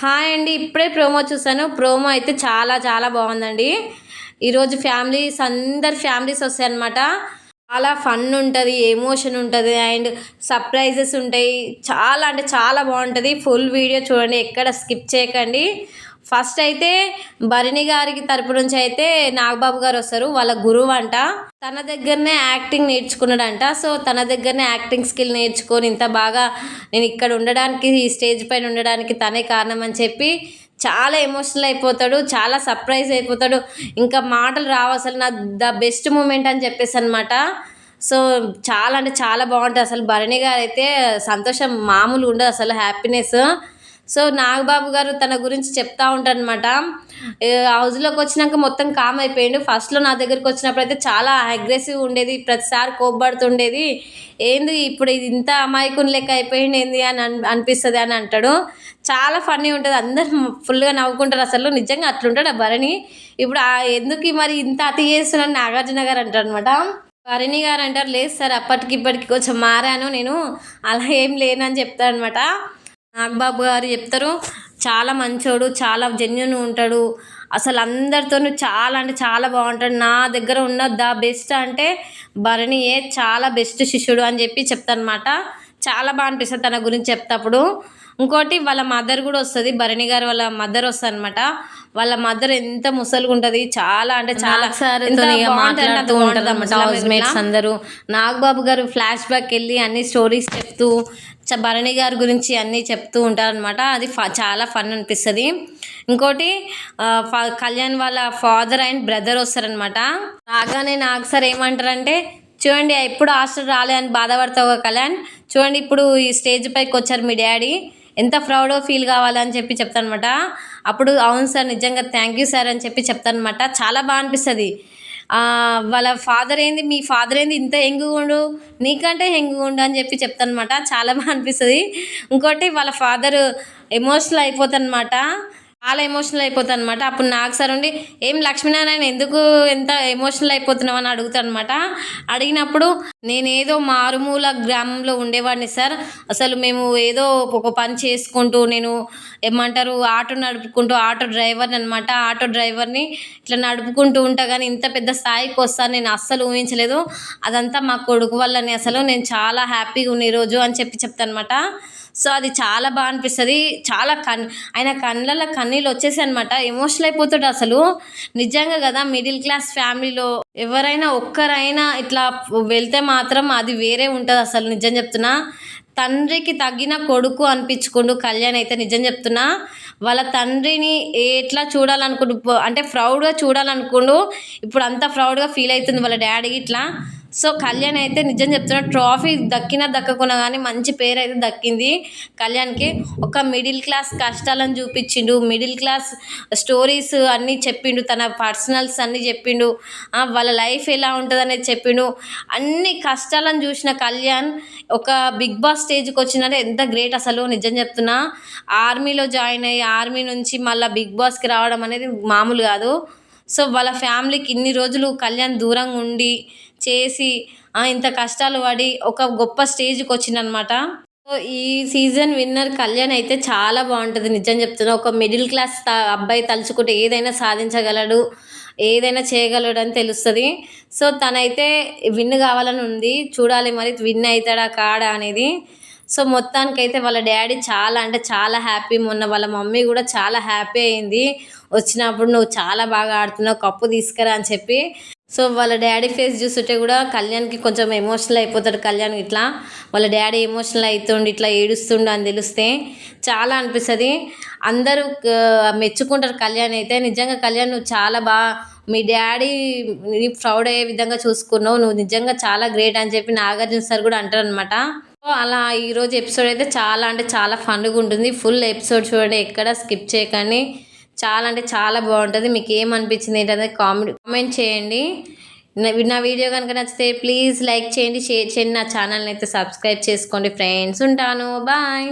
Hi అండి ఇప్పుడే promo చూసాను ప్రోమో అయితే చాలా చాలా బాగుందండి. ఈరోజు ఫ్యామిలీస్ అందరు ఫ్యామిలీస్ వస్తాయన్నమాట. చాలా ఫన్ ఉంటుంది ఎమోషన్ ఉంటుంది అండ్ సర్ప్రైజెస్ ఉంటాయి. చాలా అంటే చాలా బాగుంటుంది. ఫుల్ వీడియో చూడండి ఎక్కడ స్కిప్ చేయకండి. ఫస్ట్ అయితే భరణి గారికి తరపు నుంచి అయితే నాగబాబు గారు వస్తారు వాళ్ళ గురువు అంట. తన దగ్గరనే యాక్టింగ్ నేర్చుకున్నాడంట. సో తన దగ్గరనే యాక్టింగ్ స్కిల్ నేర్చుకొని ఇంత బాగా నేను ఇక్కడ ఉండడానికి ఈ స్టేజ్ పైన ఉండడానికి తనే కారణం అని చెప్పి చాలా ఎమోషనల్ అయిపోతాడు చాలా సర్ప్రైజ్ అయిపోతాడు. ఇంకా మాటలు రావు అసలు నా ద బెస్ట్ మూమెంట్ అని చెప్పేసి అనమాట సో చాలా అంటే చాలా బాగుంటుంది. అసలు భరణి గారు అయితే సంతోషం మామూలు ఉండదు అసలు హ్యాపీనెస్. సో నాగబాబు గారు తన గురించి చెప్తా ఉంటారనమాట హౌస్లోకి వచ్చినాక మొత్తం కామ్ అయిపోయిండు. ఫస్ట్లో నా దగ్గరికి వచ్చినప్పుడు అయితే చాలా అగ్రెసివ్ ఉండేది. ప్రతిసారి కోప్పడుతుండేది. ఏంది ఇప్పుడు ఇది ఇంత అమాయకుని లెక్క అయిపోయింది ఏంది అని అనిపిస్తుంది అని అంటాడు. చాలా ఫన్నీ ఉంటుంది. అందరు ఫుల్గా నవ్వుకుంటారు. అసలు నిజంగా అట్లుంటాడు ఆ భరణి? ఇప్పుడు ఎందుకు మరి ఇంత అతి చేస్తున్నాను నాగార్జున గారు అంటారు అనమాట భరణి గారు అంటారు లేదు సార్ అప్పటికి ఇప్పటికి కొంచెం మారాను నేను. అలా ఏం లేనని చెప్తాను అనమాట నాగబాబు గారు చెప్తారు. చాలా మంచోడు చాలా జెన్యున్ ఉంటాడు. అసలు అందరితోనూ చాలా అంటే చాలా బాగుంటాడు. నా దగ్గర ఉన్న ద బెస్ట్ అంటే భరణియే చాలా బెస్ట్ శిష్యుడు అని చెప్పి చెప్తానమాట. చాలా బాగా అనిపిస్తుంది తన గురించి చెప్తప్పుడు. ఇంకోటి వాళ్ళ మదర్ కూడా వస్తుంది. భరణి గారు వాళ్ళ మదర్ వస్తుంది అనమాట వాళ్ళ మదర్ ఎంత ముసలుగా ఉంటుంది చాలా అంటే చాలా మాట్లాడుతూ ఉంటుంది అన్నమాట. హౌస్ మేట్స్ అందరూ. నాగబాబు గారు ఫ్లాష్ బ్యాక్ వెళ్ళి అన్ని స్టోరీస్ చెప్తూ భరణి గారి గురించి అన్నీ చెప్తూ ఉంటారనమాట అది చాలా ఫన్ అనిపిస్తుంది. ఇంకోటి కళ్యాణ్ వాళ్ళ ఫాదర్ అండ్ బ్రదర్ వస్తారనమాట రాగానే నాకు సార్ ఏమంటారంటే చూడండి ఎప్పుడు హాస్టల్ రాలే అని బాధపడతావు కళ్యాణ్. చూడండి ఇప్పుడు ఈ స్టేజ్ పైకి వచ్చారు మీ డాడీ ఎంత ప్రౌడో ఫీల్ కావాలని చెప్పి చెప్తానమాట అప్పుడు అవును సార్ నిజంగా థ్యాంక్ యూ సార్ అని చెప్పి చెప్తానమాట చాలా బాగా అనిపిస్తుంది. వాళ్ళ ఫాదర్ ఏంది మీ ఫాదర్ ఏంది ఇంత ఎంగుగుండు ఉండు నీకంటే ఎంగుగుండు ఉండు అని చెప్పి చెప్తానమాట చాలా బాగా అనిపిస్తుంది. ఇంకోటి వాళ్ళ ఫాదర్ ఎమోషనల్ అయిపోతానమాట చాలా ఎమోషనల్ అయిపోతాను అనమాట అప్పుడు నాకు సార్ ఉండి ఏం లక్ష్మీనారాయణ ఎందుకు ఎంత ఎమోషనల్ అయిపోతున్నావు? అని అడుగుతాను అనమాట అడిగినప్పుడు నేనేదో మారుమూల గ్రామంలో ఉండేవాడిని సార్ అసలు మేము ఏదో ఒక పని చేసుకుంటూ నేను ఏమంటారు ఆటో నడుపుకుంటూ ఆటో డ్రైవర్ని అనమాట ఆటో డ్రైవర్ని ఇట్లా నడుపుకుంటూ ఉంటా కానీ ఇంత పెద్ద స్థాయికి వస్తాను నేను అస్సలు ఊహించలేదు. అదంతా మా కొడుకు వల్లని అసలు నేను చాలా హ్యాపీగా ఉన్న ఈరోజు అని చెప్పి చెప్తాను అనమాట సో అది చాలా బాగా అనిపిస్తుంది. చాలా కన్ ఆయన కళ్ళల్లో కన్నీళ్ళు వచ్చేసి అనమాట ఎమోషనల్ అయిపోతాడు అసలు. నిజంగా కదా మిడిల్ క్లాస్ ఫ్యామిలీలో ఎవరైనా ఒక్కరైనా ఇట్లా వెళ్తే మాత్రం అది వేరే ఉంటుంది అసలు నిజం చెప్తున్నా. తండ్రికి తగ్గిన కొడుకు అనిపించుకుండు కళ్యాణ్ అయితే నిజం చెప్తున్నా. వాళ్ళ తండ్రిని ఎట్లా చూడాలనుకుంటు అంటే ప్రౌడ్గా చూడాలనుకుండు. ఇప్పుడు అంత ప్రౌడ్గా ఫీల్ అవుతుంది వాళ్ళ డాడీ ఇట్లా. సో కళ్యాణ్ అయితే నిజం చెప్తున్నా ట్రాఫీ దక్కినా దక్కకున్నా కానీ మంచి పేరు అయితే దక్కింది కళ్యాణ్కి. ఒక మిడిల్ క్లాస్ కష్టాలను చూపించిండు మిడిల్ క్లాస్ స్టోరీస్ అన్నీ చెప్పిండు తన పర్సనల్స్ అన్నీ చెప్పిండు వాళ్ళ లైఫ్ ఎలా ఉంటుంది అనేది చెప్పిండు. అన్ని కష్టాలను చూసిన కళ్యాణ్ ఒక బిగ్ బాస్ స్టేజ్కి వచ్చినట్టే ఎంత గ్రేట్ అసలు నిజం చెప్తున్నా. ఆర్మీలో జాయిన్ అయ్యి ఆర్మీ నుంచి మళ్ళీ బిగ్ బాస్కి రావడం అనేది మామూలు కాదు. సో వాళ్ళ ఫ్యామిలీకి ఇన్ని రోజులు కళ్యాణ్ దూరంగా ఉండి చేసి ఇంత కష్టాలు పడి ఒక గొప్ప స్టేజ్కి వచ్చిందనమాట సో ఈ సీజన్ విన్నర్ కళ్యాణ్ అయితే చాలా బాగుంటుంది. నిజం చెప్తున్నా ఒక మిడిల్ క్లాస్ అబ్బాయి తలుచుకుంటే ఏదైనా సాధించగలడు ఏదైనా చేయగలడు అని తెలుస్తుంది. సో తనైతే విన్ కావాలని ఉంది. చూడాలి మరి విన్ అవుతాడా కాడా అనేది. సో మొత్తానికైతే వాళ్ళ డాడీ చాలా అంటే చాలా హ్యాపీ. మొన్న వాళ్ళ మమ్మీ కూడా చాలా హ్యాపీ అయింది. వచ్చినప్పుడు నువ్వు చాలా బాగా ఆడుతున్నావు కప్పు తీసుకురా అని చెప్పి. సో వాళ్ళ డాడీ ఫేస్ చూస్తుంటే కూడా కళ్యాణ్కి కొంచెం ఎమోషనల్ అయిపోతాడు కళ్యాణ్ ఇట్లా. వాళ్ళ డాడీ ఎమోషనల్ అవుతుండు ఇట్లా ఏడుస్తుండు అని తెలిస్తే చాలా అనిపిస్తుంది. అందరూ మెచ్చుకుంటారు కళ్యాణ్ అయితే. నిజంగా కళ్యాణ్ నువ్వు చాలా బాగా మీ డాడీ ప్రౌడ్ అయ్యే విధంగా చూసుకున్నావు. నువ్వు నిజంగా చాలా గ్రేట్ అని చెప్పి నాగార్జున సార్ కూడా అంటారు అనమాట అలా ఈరోజు ఎపిసోడ్ అయితే చాలా అంటే చాలా ఫన్గా ఉంటుంది. ఫుల్ ఎపిసోడ్ చూడండి ఎక్కడ స్కిప్ చేయకండి. చాలా అంటే చాలా బాగుంటుంది. మీకు ఏమనిపించింది ఏంటంటే కామెడీ కామెంట్ చేయండి. నా వీడియో కనుక నచ్చితే ప్లీజ్ లైక్ చేయండి షేర్ చేయండి. నా ఛానల్ని అయితే సబ్స్క్రైబ్ చేసుకోండి ఫ్రెండ్స్. ఉంటాను. బాయ్.